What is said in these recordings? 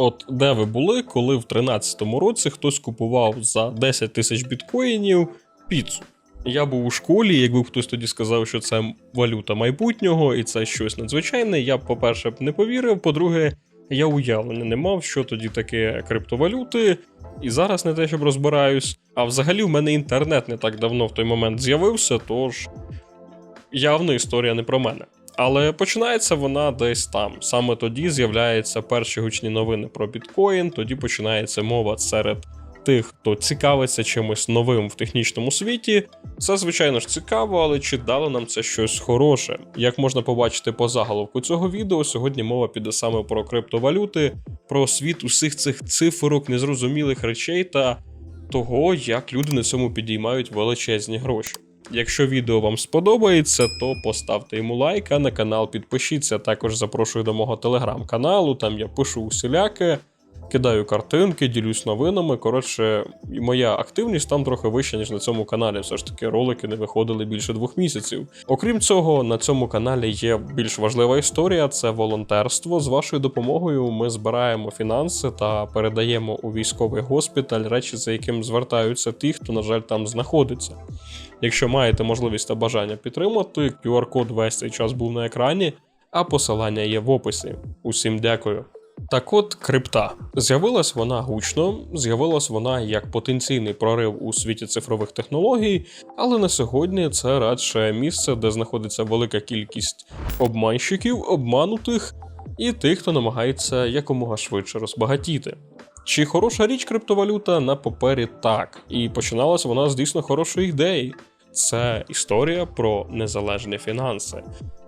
От де ви були, коли в 13-му році хтось купував за 10 тисяч біткоїнів піцу? Я був у школі, якби хтось тоді сказав, що це валюта майбутнього і це щось надзвичайне, я б, по-перше, не повірив. По-друге, я уявлення не мав, що тоді таке криптовалюти, і зараз не те, щоб розбираюсь. А взагалі в мене інтернет не так давно в той момент з'явився, тож явно історія не про мене. Але починається вона десь там. Саме тоді з'являються перші гучні новини про біткоін, тоді починається мова серед тих, хто цікавиться чимось новим в технічному світі. Це, звичайно ж, цікаво, але чи дало нам це щось хороше? Як можна побачити по заголовку цього відео, сьогодні мова піде саме про криптовалюти, про світ усіх цих цифрок, незрозумілих речей та того, як люди на цьому підіймають величезні гроші. Якщо відео вам сподобається, то поставте йому лайк, а на канал підпишіться. Також запрошую до мого телеграм-каналу, там я пишу усіляке, кидаю картинки, ділюсь новинами. Коротше, моя активність там трохи вища, ніж на цьому каналі. Все ж таки, ролики не виходили більше двох місяців. Окрім цього, на цьому каналі є більш важлива історія це волонтерство. З вашою допомогою ми збираємо фінанси та передаємо у військовий госпіталь речі, за яким звертаються ті, хто, на жаль, там знаходиться. Якщо маєте можливість та бажання підтримати, QR-код весь цей час був на екрані, а посилання є в описі. Усім дякую. Так от крипта. З'явилась вона гучно, з'явилась вона як потенційний прорив у світі цифрових технологій, але на сьогодні це радше місце, де знаходиться велика кількість обманщиків, обманутих і тих, хто намагається якомога швидше розбагатіти. Чи хороша річ криптовалюта на папері так, і починалась вона з дійсно хорошої ідеї. Це історія про незалежні фінанси.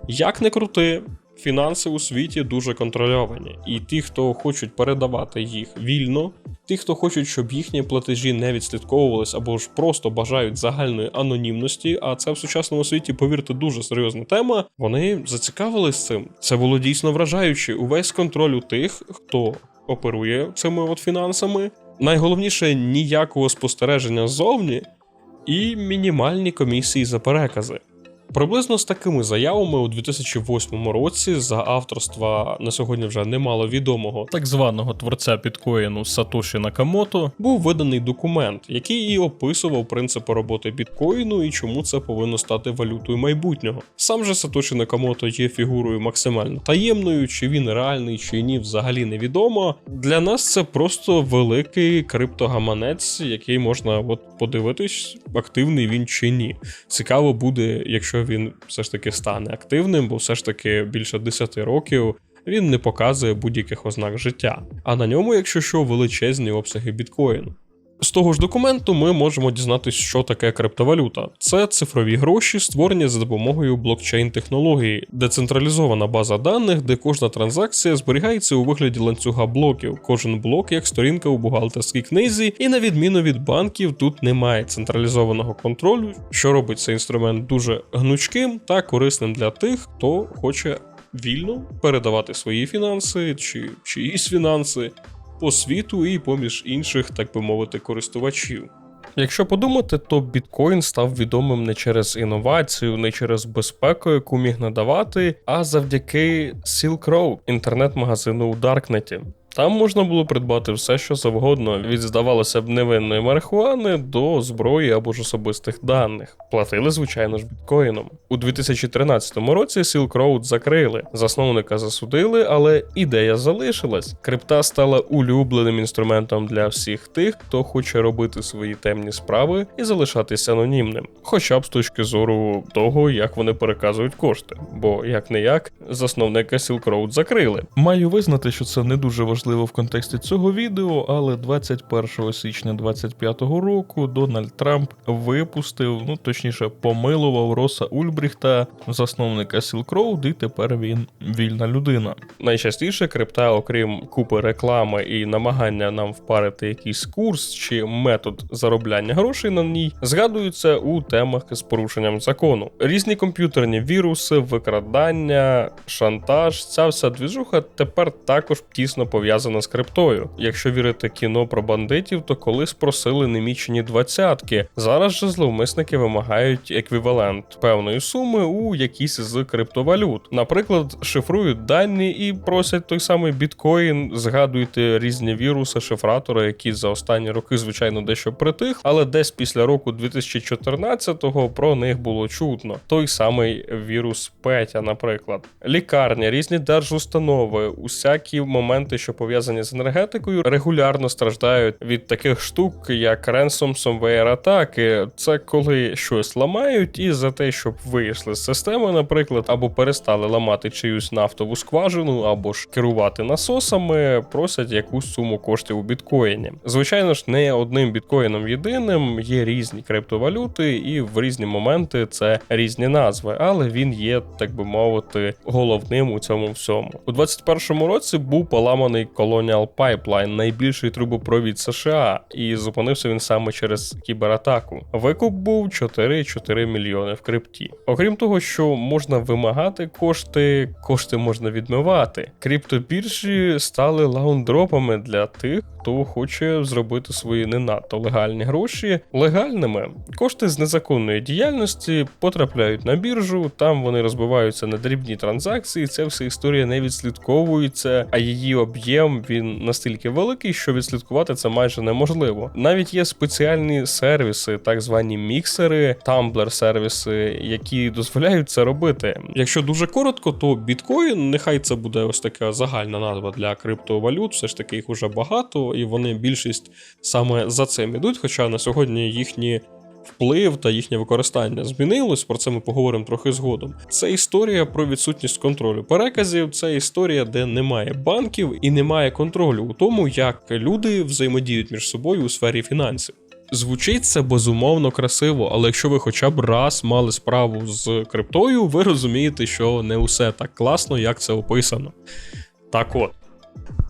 Як не крути, фінанси у світі дуже контрольовані, і ті, хто хочуть передавати їх вільно, ті, хто хочуть, щоб їхні платежі не відслідковувались або ж просто бажають загальної анонімності, а це в сучасному світі, повірте, дуже серйозна тема. Вони зацікавились цим. Це було дійсно вражаюче. Увесь контроль у тих, хто оперує цими от фінансами. Найголовніше ніякого спостереження ззовні і мінімальні комісії за перекази. Приблизно з такими заявами у 2008 році за авторства на сьогодні вже немало відомого так званого творця біткоїну Сатоші Накамото був виданий документ, який і описував принципи роботи біткоїну і чому це повинно стати валютою майбутнього. Сам же Сатоші Накамото є фігурою максимально таємною, чи він реальний, чи ні, взагалі невідомо. Для нас це просто великий криптогаманець, який можна от подивитись, активний він чи ні. Цікаво буде, якщо він все ж таки стане активним, бо все ж таки більше 10 років. Він не показує будь-яких ознак життя, а на ньому, якщо що, величезні обсяги біткоїну. З того ж документу ми можемо дізнатися, що таке криптовалюта. Це цифрові гроші, створені за допомогою блокчейн-технології, децентралізована база даних, де кожна транзакція зберігається у вигляді ланцюга блоків. Кожен блок як сторінка у бухгалтерській книзі, і на відміну від банків, тут немає централізованого контролю, що робить цей інструмент дуже гнучким та корисним для тих, хто хоче вільно передавати свої фінанси чи чиїсь фінанси по світу і поміж інших, так би мовити, користувачів. Якщо подумати, то біткоін став відомим не через інновацію, не через безпеку, яку міг надавати, а завдяки Silk Road, інтернет-магазину у Даркнеті. Там можна було придбати все, що завгодно, від здавалося б невинної марихуани до зброї або ж особистих даних. Платили, звичайно ж, біткоїном. У 2013 році Silk Road закрили, засновника засудили, але ідея залишилась. Крипта стала улюбленим інструментом для всіх тих, хто хоче робити свої темні справи і залишатися анонімним, хоча б з точки зору того, як вони переказують кошти. Бо як не як, засновника Silk Road закрили. Маю визнати, що це не дуже важливо важливо в контексті цього відео, але 21 січня 2025 року Дональд Трамп випустив, ну точніше, помилував Роса Ульбріхта, засновника Road, і тепер він вільна людина. Найчастіше крипта, окрім купи реклами і намагання нам впарити якийсь курс чи метод заробляння грошей на ній, згадуються у темах з порушенням закону. Різні комп'ютерні віруси, викрадання, шантаж, ця вся двіжуха тепер також тісно пов'язана пов'язана з криптою. Якщо вірити кіно про бандитів, то колись просили немічені двадцятки. Зараз же зловмисники вимагають еквівалент певної суми у якійсь з криптовалют. Наприклад, шифрують дані і просять той самий біткоін. Згадуйте різні віруси, шифратори, які за останні роки, звичайно, дещо притих, але десь після року 2014-го про них було чутно. Той самий вірус Петя, наприклад, лікарня, різні держустанови, усякі моменти, що пов'язані з енергетикою, регулярно страждають від таких штук, як ransomware атаки. Це коли щось ламають, і за те, щоб вийшли з системи, наприклад, або перестали ламати чиюсь нафтову скважину, або ж керувати насосами, просять якусь суму коштів у біткоїні. Звичайно ж, не одним біткоїном єдиним, є різні криптовалюти, і в різні моменти це різні назви, але він є, так би мовити, головним у цьому всьому. У 21-му році був поламаний Colonial Pipeline, найбільший трубопровід США, і зупинився він саме через кібератаку. Викуп був 4,4 мільйони в крипті. Окрім того, що можна вимагати кошти, кошти можна відмивати. Криптобіржі стали лаундропами для тих, хто хоче зробити свої не надто легальні гроші легальними. Кошти з незаконної діяльності потрапляють на біржу, там вони розбиваються на дрібні транзакції. Ця вся історія не відслідковується, а її об'єм він настільки великий, що відслідкувати це майже неможливо. Навіть є спеціальні сервіси, так звані міксери, тамблер сервіси, які дозволяють це робити. Якщо дуже коротко, то біткоін, нехай це буде ось така загальна назва для криптовалют, все ж таки їх уже багато, і вони більшість саме за цим ідуть. Хоча на сьогодні їхні. Вплив та їхнє використання змінилось, про це ми поговоримо трохи згодом. Це історія про відсутність контролю переказів, це історія, де немає банків і немає контролю у тому, як люди взаємодіють між собою у сфері фінансів. Звучить це безумовно красиво, але якщо ви хоча б раз мали справу з криптою, ви розумієте, що не усе так класно, як це описано. Так от.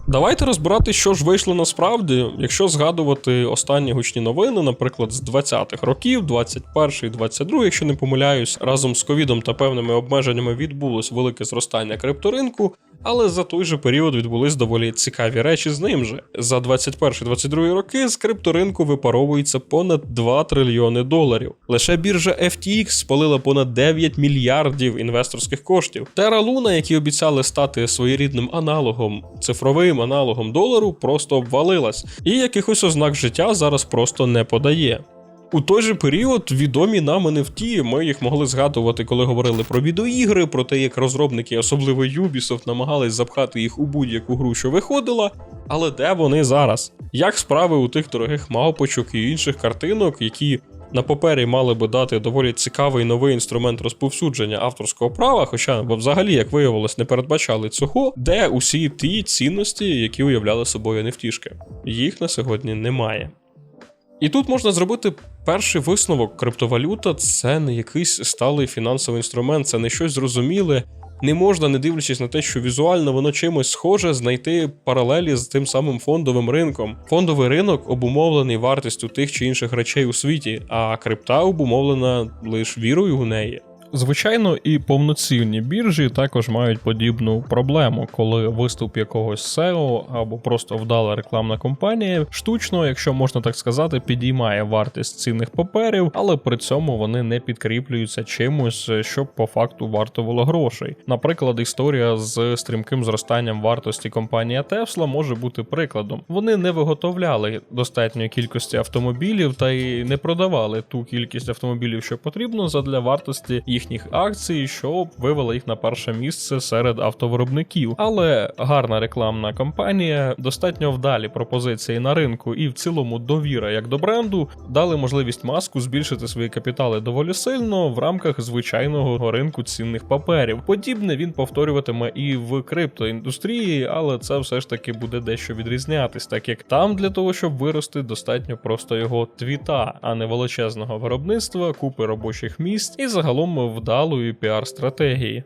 Давайте розбирати, що ж вийшло насправді, якщо згадувати останні гучні новини, наприклад, з 20-х років, 21-й, 22 якщо не помиляюсь, разом з ковідом та певними обмеженнями відбулось велике зростання крипторинку, але за той же період відбулись доволі цікаві речі з ним же. За 21-22 роки з крипторинку випаровується понад 2 трильйони доларів. Лише біржа FTX спалила понад 9 мільярдів інвесторських коштів. Terra Luna, які обіцяли стати своєрідним аналогом, цифровим аналогом долару, просто обвалилась, і якихось ознак життя зараз просто не подає. У той же період відомі нам NFT, ми їх могли згадувати, коли говорили про відеоігри, про те, як розробники, особливо Ubisoft, намагались запхати їх у будь-яку гру, що виходила. Але де вони зараз? Як справи у тих дорогих мавпочок і інших картинок, які на папері мали би дати доволі цікавий новий інструмент розповсюдження авторського права, хоча взагалі, як виявилось, не передбачали цього, де усі ті цінності, які уявляли собою NFT-шки. Їх на сьогодні немає. І тут можна зробити перший висновок: криптовалюта це не якийсь сталий фінансовий інструмент, це не щось зрозуміле. Не можна, не дивлячись на те, що візуально воно чимось схоже, знайти паралелі з тим самим фондовим ринком. Фондовий ринок обумовлений вартістю тих чи інших речей у світі, а крипта обумовлена лише вірою у неї. Звичайно, і повноцінні біржі також мають подібну проблему, коли виступ якогось SEO або просто вдала рекламна кампанія штучно, якщо можна так сказати, підіймає вартість цінних паперів, але при цьому вони не підкріплюються чимось, що по факту вартувало грошей. Наприклад, історія з стрімким зростанням вартості компанії Tesla може бути прикладом. Вони не виготовляли достатньої кількості автомобілів та й не продавали ту кількість автомобілів, що потрібно задля вартості їх їхніх акцій, що вивела їх на перше місце серед автовиробників. Але гарна рекламна кампанія, достатньо вдалі пропозиції на ринку і в цілому довіра як до бренду дали можливість маску збільшити свої капітали доволі сильно в рамках звичайного ринку цінних паперів. Подібне він повторюватиме і в криптоіндустрії, але це все ж таки буде дещо відрізнятись, так як там для того, щоб вирости, достатньо просто його твіта, а не величезного виробництва, купи робочих місць і загалом вдалої піар-стратегії.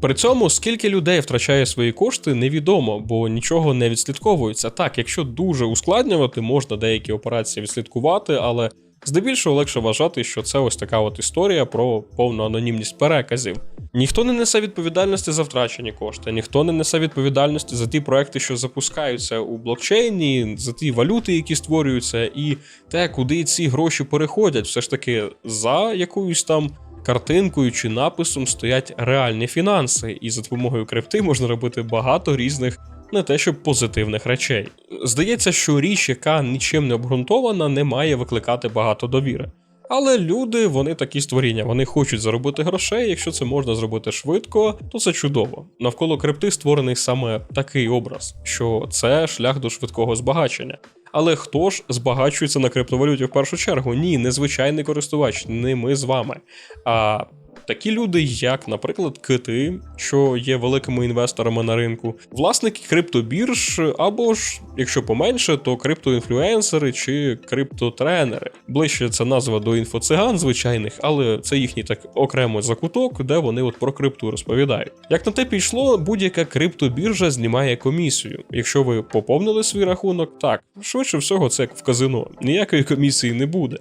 При цьому скільки людей втрачає свої кошти, невідомо, бо нічого не відслідковується. Так, якщо дуже ускладнювати, можна деякі операції відслідкувати, але Здебільшого легше вважати, що це ось така от історія про повну анонімність переказів. Ніхто не несе відповідальності за втрачені кошти, ніхто не несе відповідальності за ті проекти, що запускаються у блокчейні, за ті валюти, які створюються, і те, куди ці гроші переходять. Все ж таки, за якоюсь там картинкою чи написом стоять реальні фінанси, і за допомогою крипти можна робити багато різних. Не те, щоб позитивних речей. Здається, що річ, яка нічим не обґрунтована, не має викликати багато довіри. Але люди, вони такі створіння, вони хочуть заробити грошей. Якщо це можна зробити швидко, то це чудово. Навколо крипти створений саме такий образ, що це шлях до швидкого збагачення. Але хто ж збагачується на криптовалюті в першу чергу? Ні, не звичайний користувач, не ми з вами. А такі люди, як, наприклад, кити, що є великими інвесторами на ринку, власники криптобірж, або ж, якщо поменше, то криптоінфлюенсери чи криптотренери. Ближче це назва до інфоциган звичайних, але це їхній так окремий закуток, де вони от про крипту розповідають. Як на те пішло, будь-яка криптобіржа знімає комісію. Якщо ви поповнили свій рахунок, так швидше всього, це як в казино. Ніякої комісії не буде.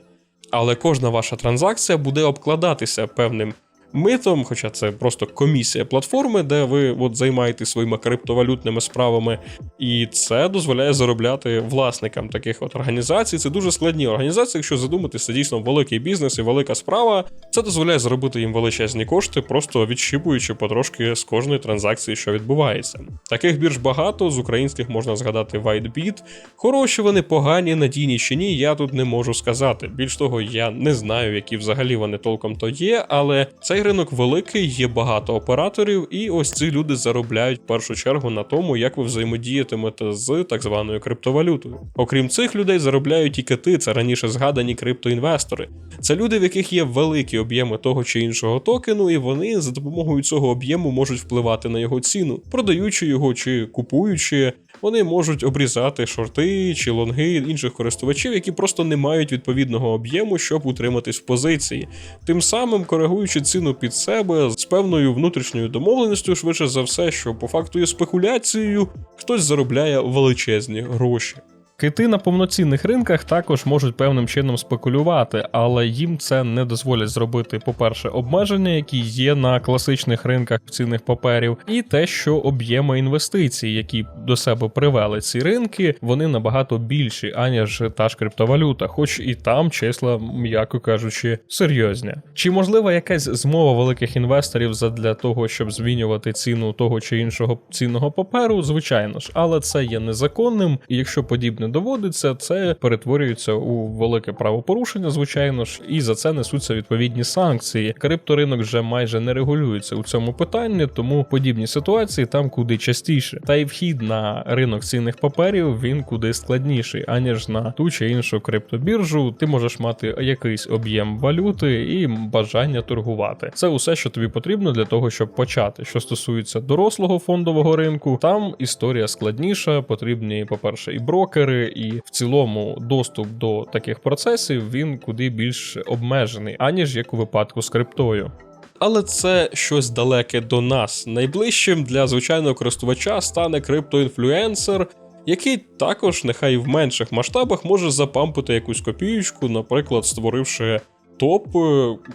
Але кожна ваша транзакція буде обкладатися певним митом, хоча це просто комісія платформи, де ви от займаєтесь своїми криптовалютними справами, і це дозволяє заробляти власникам таких от організацій. Це дуже складні організації. Якщо задуматися, це дійсно великий бізнес і велика справа. Це дозволяє заробити їм величезні кошти, просто відщипуючи потрошки з кожної транзакції, що відбувається. Таких бірж багато з українських можна згадати WhiteBit. Хороші вони погані, надійні чи ні, я тут не можу сказати. Більш того, я не знаю, які взагалі вони толком то є, але цей ринок великий, є багато операторів, і ось ці люди заробляють в першу чергу на тому, як ви взаємодіятимете з так званою криптовалютою. Окрім цих людей, заробляють і кити, це раніше згадані криптоінвестори. Це люди, в яких є великі об'єми того чи іншого токену, і вони за допомогою цього об'єму можуть впливати на його ціну, продаючи його чи купуючи. Вони можуть обрізати шорти чи лонги інших користувачів, які просто не мають відповідного об'єму, щоб утриматись в позиції, тим самим коригуючи ціну під себе з певною внутрішньою домовленістю, швидше за все, що по факту є спекуляцією, хтось заробляє величезні гроші. Кити на повноцінних ринках також можуть певним чином спекулювати, але їм це не дозволять зробити, по-перше, обмеження, які є на класичних ринках цінних паперів, і те, що об'єми інвестицій, які до себе привели ці ринки, вони набагато більші, аніж та ж криптовалюта, хоч і там числа, м'яко кажучи, серйозні. Чи можлива якась змова великих інвесторів задля того, щоб змінювати ціну того чи іншого цінного паперу? Звичайно ж, але це є незаконним, і якщо подібне доводиться, це перетворюється у велике правопорушення, звичайно ж, і за це несуться відповідні санкції. Крипторинок вже майже не регулюється у цьому питанні, тому подібні ситуації там куди частіше. Та й вхід на ринок цінних паперів він куди складніший, аніж на ту чи іншу криптобіржу. Ти можеш мати якийсь об'єм валюти і бажання торгувати. Це усе, що тобі потрібно для того, щоб почати. Що стосується дорослого фондового ринку, там історія складніша, потрібні, по-перше, і брокери, і в цілому доступ до таких процесів він куди більш обмежений, аніж як у випадку з криптою. Але це щось далеке до нас. Найближчим для звичайного користувача стане криптоінфлюенсер, який також, нехай в менших масштабах, може запампити якусь копієчку, наприклад, створивши топ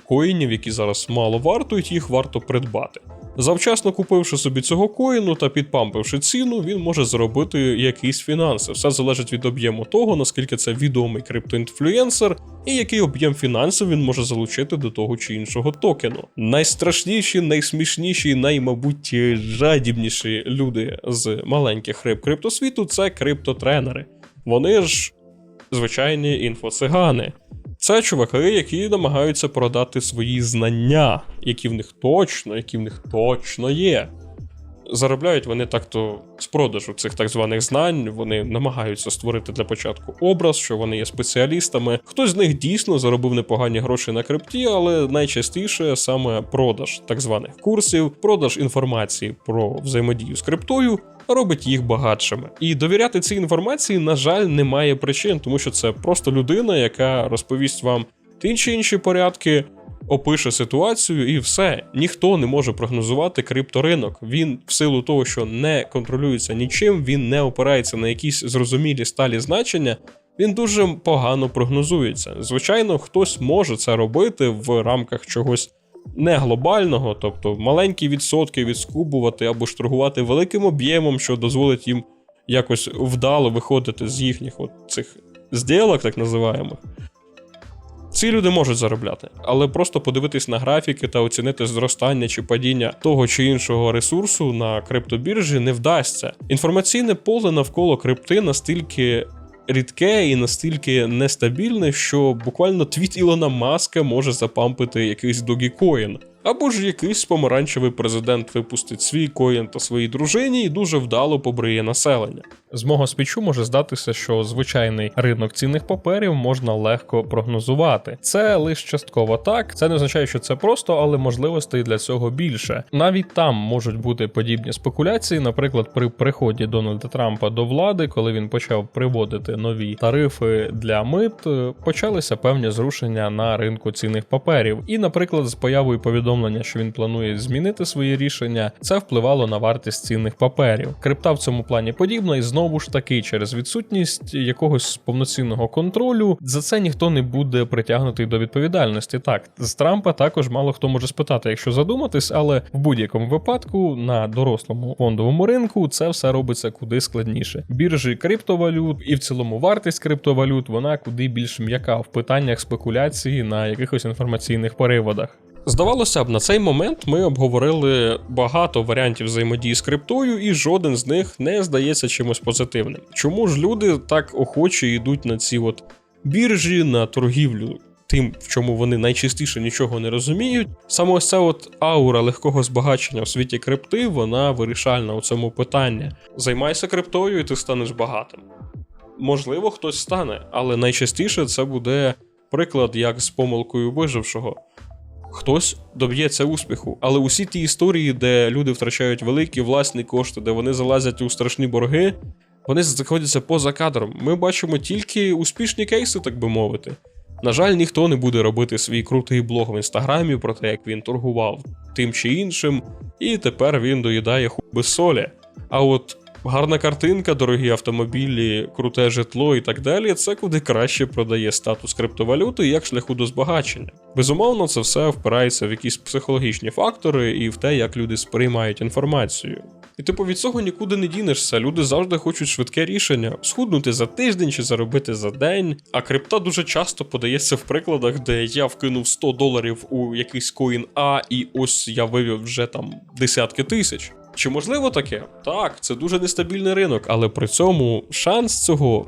коїнів, які зараз мало вартують, їх варто придбати. Завчасно купивши собі цього коїну та підпампивши ціну, він може заробити якісь фінанси. Все залежить від об'єму того, наскільки це відомий криптоінфлюенсер, і який об'єм фінансів він може залучити до того чи іншого токену. Найстрашніші, найсмішніші, наймабуть, жадібніші люди з маленьких риб криптосвіту це криптотренери. Вони ж звичайні інфоцигани. Це чуваки, які намагаються продати свої знання, які в них точно, які в них точно є. Заробляють вони так-то з продажу цих так званих знань. Вони намагаються створити для початку образ, що вони є спеціалістами. Хтось з них дійсно заробив непогані гроші на крипті, але найчастіше саме продаж так званих курсів, продаж інформації про взаємодію з криптою. Робить їх багатшими. І довіряти цій інформації, на жаль, немає причин, тому що це просто людина, яка розповість вам ті чи інші порядки, опише ситуацію, і все. Ніхто не може прогнозувати крипторинок. Він, в силу того, що не контролюється нічим, він не опирається на якісь зрозумілі сталі значення. він дуже погано прогнозується. Звичайно, хтось може це робити в рамках чогось не глобального, тобто маленькі відсотки відскубувати або ж торгувати великим об'ємом, що дозволить їм якось вдало виходити з їхніх от цих зділок, так називаємих. Ці люди можуть заробляти, але просто подивитись на графіки та оцінити зростання чи падіння того чи іншого ресурсу на криптобіржі не вдасться. Інформаційне поле навколо крипти настільки рідке і настільки нестабільне, що буквально твіт Ілона Маска може запампити якийсь Dogecoin. Або ж якийсь помаранчевий президент випустить свій коін та своїй дружині і дуже вдало побриє населення. З мого спічу може здатися, що звичайний ринок цінних паперів можна легко прогнозувати. Це лише частково так. Це не означає, що це просто, але можливостей для цього більше. Навіть там можуть бути подібні спекуляції. Наприклад, при приході Дональда Трампа до влади, коли він почав приводити нові тарифи для мит, е, почалися певні зрушення на ринку цінних паперів. І, наприклад, з появою повідомлення, що він планує змінити свої рішення, це впливало на вартість цінних паперів. Крипта в цьому плані подібна, і знову ж таки, через відсутність якогось повноцінного контролю, за це ніхто не буде притягнутий до відповідальності. Так, з Трампа також мало хто може спитати, якщо задуматись, але в будь-якому випадку на дорослому фондовому ринку це все робиться куди складніше. Біржі криптовалют і в цілому вартість криптовалют вона куди більш м'яка в питаннях спекуляції на якихось інформаційних переводах. Здавалося б, на цей момент ми обговорили багато варіантів взаємодії з криптою, і жоден з них не здається чимось позитивним. Чому ж люди так охоче йдуть на ці от біржі, на торгівлю? Тим, в чому вони найчастіше нічого не розуміють, саме ось ця от аура легкого збагачення в світі крипти, вона вирішальна у цьому питанні. Займайся криптою, і ти станеш багатим. Можливо, хтось стане, але найчастіше це буде приклад як з помилкою вижившого. Хтось доб'ється успіху, але усі ті історії, де люди втрачають великі власні кошти, де вони залазять у страшні борги, вони знаходяться поза кадром. Ми бачимо тільки успішні кейси, так би мовити. На жаль, ніхто не буде робити свій крутий блог в інстаграмі про те, як він торгував тим чи іншим, і тепер він доїдає хуй солі. А от гарна картинка, дорогі автомобілі, круте житло і так далі, це куди краще продає статус криптовалюти як шляху до збагачення. Безумовно, це все впирається в якісь психологічні фактори і в те, як люди сприймають інформацію. І типу від цього нікуди не дінешся. Люди завжди хочуть швидке рішення: схуднути за тиждень чи заробити за день. А крипта дуже часто подається в прикладах, де я вкинув 100 доларів у якийсь коін А, і ось я вивів вже там десятки тисяч. Чи можливо таке? Так, це дуже нестабільний ринок, але при цьому шанс цього,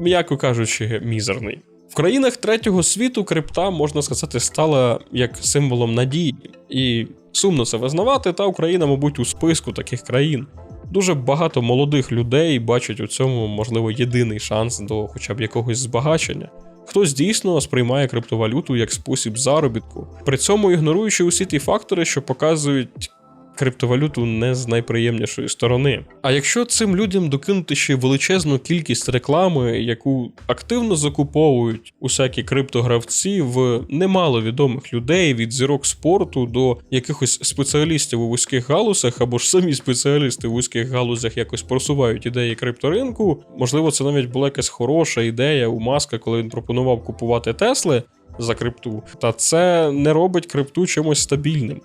м'яко кажучи, мізерний. В країнах третього світу крипта, можна сказати, стала як символом надії. І сумно це визнавати, та Україна, мабуть, у списку таких країн. Дуже багато молодих людей бачать у цьому, можливо, єдиний шанс до хоча б якогось збагачення. Хтось дійсно сприймає криптовалюту як спосіб заробітку, при цьому ігноруючи усі ті фактори, що показують криптовалюту не з найприємнішої сторони. А якщо цим людям докинути ще величезну кількість реклами, яку активно закуповують усякі криптогравці в немало відомих людей від зірок спорту до якихось спеціалістів у вузьких галузях, або ж самі спеціалісти в вузьких галузях якось просувають ідеї крипторинку, можливо, це навіть була якась хороша ідея у Маска, коли він пропонував купувати Тесли за крипту, та це не робить крипту чимось стабільним.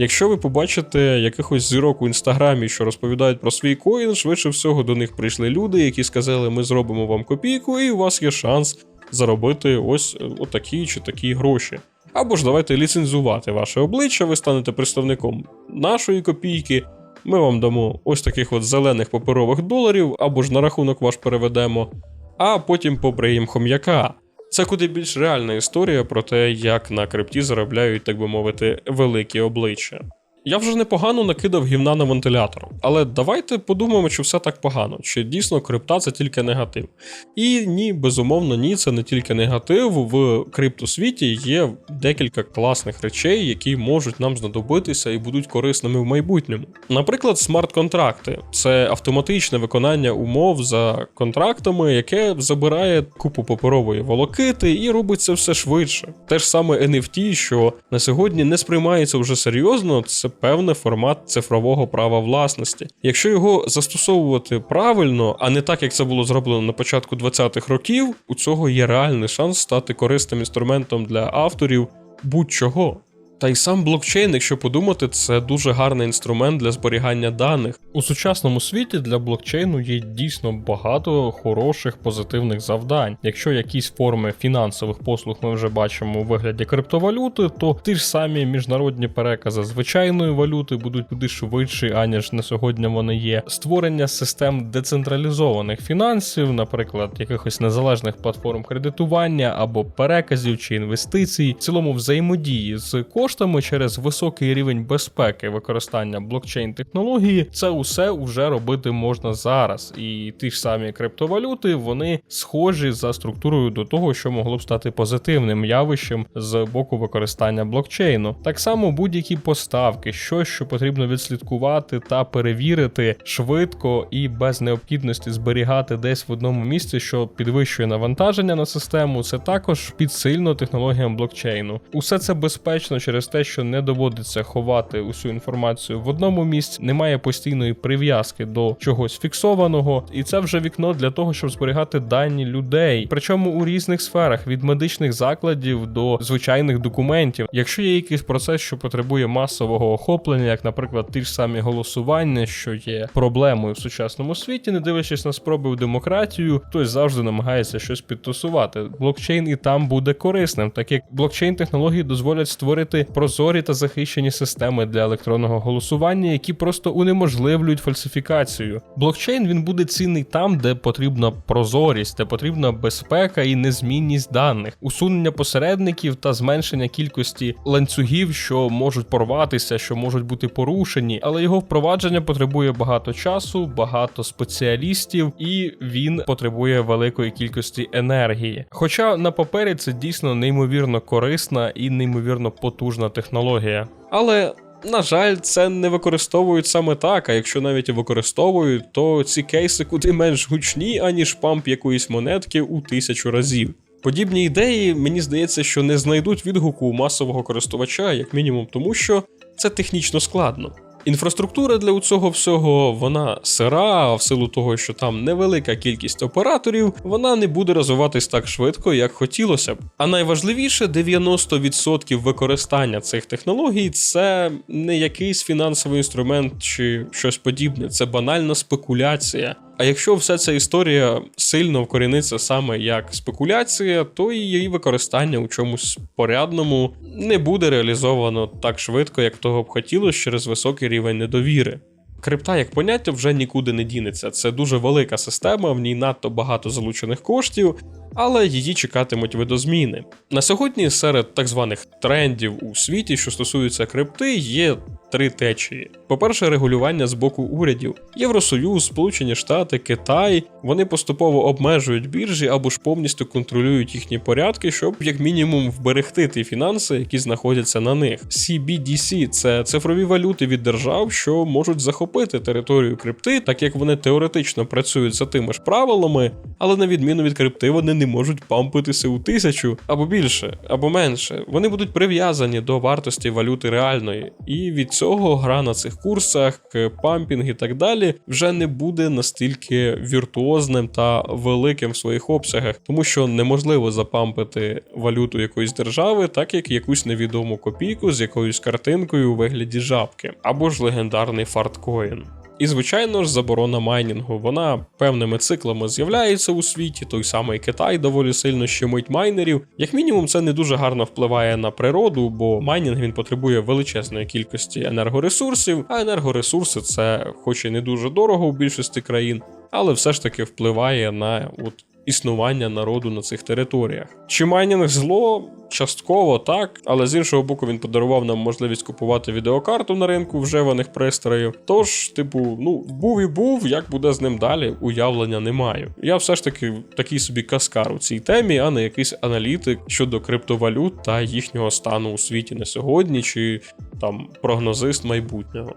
Якщо ви побачите якихось зірок у інстаграмі, що розповідають про свій коін, швидше всього до них прийшли люди, які сказали, ми зробимо вам копійку, і у вас є шанс заробити ось е, отакі чи такі гроші. Або ж давайте ліцензувати ваше обличчя, ви станете представником нашої копійки. Ми вам дамо ось таких от зелених паперових доларів, або ж на рахунок ваш переведемо, а потім побриємо хом'яка. Це куди більш реальна історія про те, як на крипті заробляють, так би мовити, великі обличчя. Я вже непогано накидав гівна на вентилятор, але давайте подумаємо, чи все так погано, чи дійсно крипта це тільки негатив. І ні, безумовно, ні, це не тільки негатив. В криптосвіті є декілька класних речей, які можуть нам знадобитися і будуть корисними в майбутньому. Наприклад, смарт-контракти це автоматичне виконання умов за контрактами, яке забирає купу паперової волокити і робить це все швидше. Те ж саме NFT, що на сьогодні не сприймається вже серйозно, це це певний формат цифрового права власності. Якщо його застосовувати правильно, а не так, як це було зроблено на початку 20-х років, у цього є реальний шанс стати корисним інструментом для авторів будь-чого. Та й сам блокчейн, якщо подумати, це дуже гарний інструмент для зберігання даних. У сучасному світі для блокчейну є дійсно багато хороших позитивних завдань. Якщо якісь форми фінансових послуг ми вже бачимо у вигляді криптовалюти, то ті ж самі міжнародні перекази звичайної валюти будуть куди швидші, аніж на сьогодні вони є. Створення систем децентралізованих фінансів, наприклад, якихось незалежних платформ кредитування або переказів чи інвестицій, в цілому взаємодії з коштами через високий рівень безпеки використання блокчейн технології, це усе вже робити можна зараз. І ті ж самі криптовалюти вони схожі за структурою до того, що могло б стати позитивним явищем з боку використання блокчейну. Так само будь-які поставки, щось, що потрібно відслідкувати та перевірити швидко і без необхідності зберігати десь в одному місці, що підвищує навантаження на систему, це також підсильно технологіям блокчейну. Усе це безпечно через те, що не доводиться ховати усю інформацію в одному місці, немає постійної прив'язки до чогось фіксованого, і це вже вікно для того, щоб зберігати дані людей, причому у різних сферах від медичних закладів до звичайних документів. Якщо є якийсь процес, що потребує масового охоплення, як, наприклад, ті ж самі голосування, що є проблемою в сучасному світі, не дивлячись на спроби в демократію, хтось завжди намагається щось підтасувати. Блокчейн і там буде корисним, так як блокчейн технології дозволять створити прозорі та захищені системи для електронного голосування, які просто унеможливлюють фальсифікацію. Блокчейн він буде цінний там, де потрібна прозорість, де потрібна безпека і незмінність даних, усунення посередників та зменшення кількості ланцюгів, що можуть порватися, що можуть бути порушені, але його впровадження потребує багато часу, багато спеціалістів, і він потребує великої кількості енергії. Хоча на папері це дійсно неймовірно корисна і неймовірно потужна технологія. Але, на жаль, це не використовують саме так, а якщо навіть використовують, то ці кейси куди менш гучні, аніж памп якоїсь монетки у тисячу разів. Подібні ідеї, мені здається, що не знайдуть відгуку у масового користувача, як мінімум, тому що це технічно складно. Інфраструктура для цього всього вона сира, а в силу того, що там невелика кількість операторів, вона не буде розвиватись так швидко, як хотілося б. А найважливіше, 90% використання цих технологій це не якийсь фінансовий інструмент чи щось подібне, це банальна спекуляція. А якщо вся ця історія сильно вкоріниться саме як спекуляція, то і її використання у чомусь порядному не буде реалізовано так швидко, як того б хотілося через високий рівень недовіри. Крипта як поняття вже нікуди не дінеться. Це дуже велика система, в ній надто багато залучених коштів, але її чекатимуть видозміни. На сьогодні серед так званих трендів у світі, що стосуються крипти, є три течії. По-перше, регулювання з боку урядів. Євросоюз, Сполучені Штати, Китай вони поступово обмежують біржі або ж повністю контролюють їхні порядки, щоб як мінімум вберегти ті фінанси, які знаходяться на них. CBDC – це цифрові валюти від держав, що можуть захопити територію крипти, так як вони теоретично працюють за тими ж правилами, але на відміну від крипти, вони не можуть пампитися у тисячу або більше, або менше. Вони будуть прив'язані до вартості валюти реальної, і від цього гра на цих курсах, пампінг і так далі вже не буде настільки віртуозним та великим в своїх обсягах, тому що неможливо запампити валюту якоїсь держави, так як якусь невідому копійку з якоюсь картинкою у вигляді жабки, або ж легендарний фарткоін. І, звичайно ж, заборона майнінгу. Вона певними циклами з'являється у світі. Той самий Китай доволі сильно щемить майнерів. Як мінімум, це не дуже гарно впливає на природу, бо майнінг він потребує величезної кількості енергоресурсів, а енергоресурси це, хоч і не дуже дорого у більшості країн, але все ж таки впливає на от. Існування народу на цих територіях. Чи майнінг зло? Частково так, але з іншого боку, він подарував нам можливість купувати відеокарту на ринку вживаних пристроїв. Тож, типу, ну, був і був, як буде з ним далі, уявлення не маю. Я все ж таки такий собі каскар у цій темі, а не якийсь аналітик щодо криптовалют та їхнього стану у світі на сьогодні, чи там прогнозист майбутнього.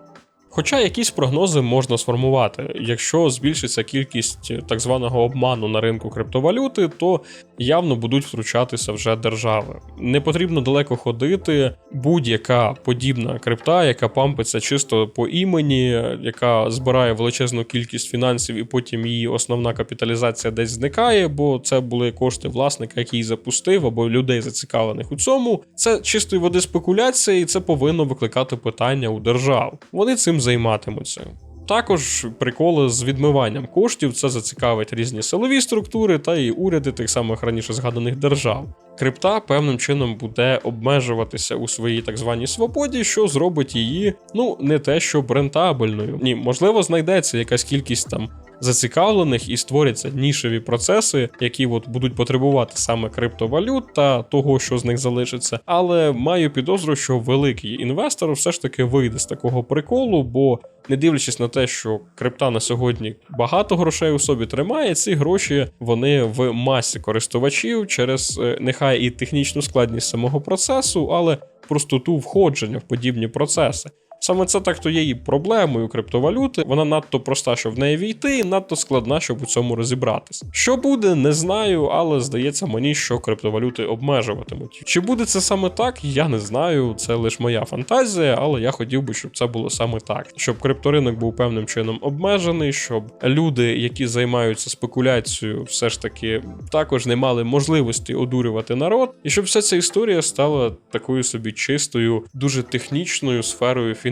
Хоча якісь прогнози можна сформувати. Якщо збільшиться кількість так званого обману на ринку криптовалюти, то явно будуть втручатися вже держави. Не потрібно далеко ходити. Будь-яка подібна крипта, яка пампиться чисто по імені, яка збирає величезну кількість фінансів, і потім її основна капіталізація десь зникає, бо це були кошти власника, який запустив, або людей зацікавлених у цьому. Це чистої води спекуляція, і це повинно викликати питання у держав. Вони цим займатимуться. Також приколи з відмиванням коштів це зацікавить різні силові структури та і уряди тих самих раніше згаданих держав. Крипта певним чином буде обмежуватися у своїй так званій свободі, що зробить її ну не те, щоб рентабельною. Ні, можливо, знайдеться якась кількість там зацікавлених і створяться нішеві процеси, які от будуть потребувати саме криптовалют та того, що з них залишиться. Але маю підозру, що великий інвестор все ж таки вийде з такого приколу, бо не дивлячись на те, що крипта на сьогодні багато грошей у собі тримає, ці гроші вони в масі користувачів через е, і технічну складність самого процесу, але простоту входження в подібні процеси. Саме це так то є і проблемою криптовалюти. Вона надто проста, щоб в неї війти, і надто складна, щоб у цьому розібратися. Що буде, не знаю, але здається мені, що криптовалюти обмежуватимуть. Чи буде це саме так, я не знаю. Це лише моя фантазія, але я хотів би, щоб це було саме так, щоб крипторинок був певним чином обмежений, щоб люди, які займаються спекуляцією, все ж таки також не мали можливості одурювати народ, і щоб вся ця історія стала такою собі чистою, дуже технічною сферою фінансів,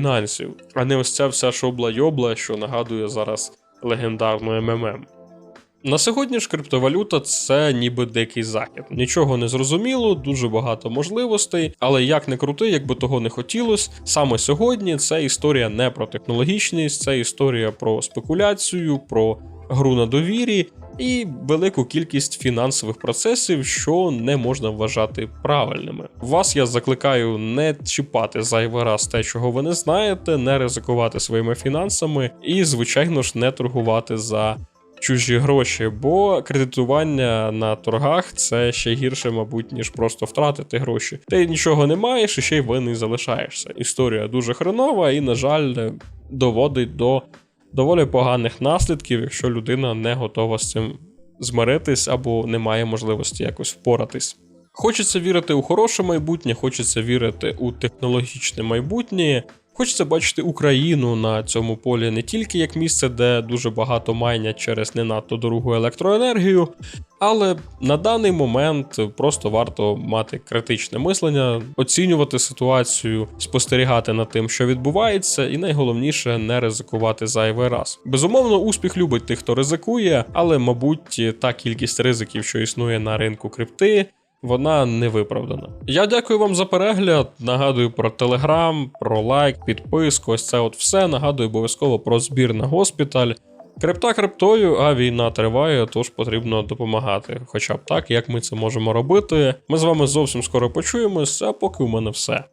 а не ось ця вся шобла-йобла, що нагадує зараз легендарну МММ. На сьогодні ж криптовалюта це ніби дикий захід. Нічого не зрозуміло, дуже багато можливостей, але як не крути, якби того не хотілося, саме сьогодні це історія не про технологічність, це історія про спекуляцію, про гру на довірі і велику кількість фінансових процесів, що не можна вважати правильними. Вас я закликаю не чіпати зайвий раз те, чого ви не знаєте, не ризикувати своїми фінансами і, звичайно ж, не торгувати за. Чужі гроші, бо кредитування на торгах це ще гірше, мабуть, ніж просто втратити гроші. Ти нічого не маєш і ще й винний залишаєшся. Історія дуже хренова і, на жаль, доводить до доволі поганих наслідків, якщо людина не готова з цим змиритись або не має можливості якось впоратись. Хочеться вірити у хороше майбутнє, хочеться вірити у технологічне майбутнє. Хочеться бачити Україну на цьому полі не тільки як місце, де дуже багато майнять через не надто дорогу електроенергію, але на даний момент просто варто мати критичне мислення, оцінювати ситуацію, спостерігати над тим, що відбувається, і найголовніше не ризикувати зайвий раз. Безумовно, успіх любить тих, хто ризикує, але, мабуть, та кількість ризиків, що існує на ринку крипти. Вона не виправдана. Я дякую вам за перегляд. Нагадую про телеграм, про лайк, підписку. Ось це от все. Нагадую обов'язково про збір на госпіталь. Крипта криптою, а війна триває, тож потрібно допомагати. Хоча б так, як ми це можемо робити. Ми з вами зовсім скоро почуємось, а поки у мене все.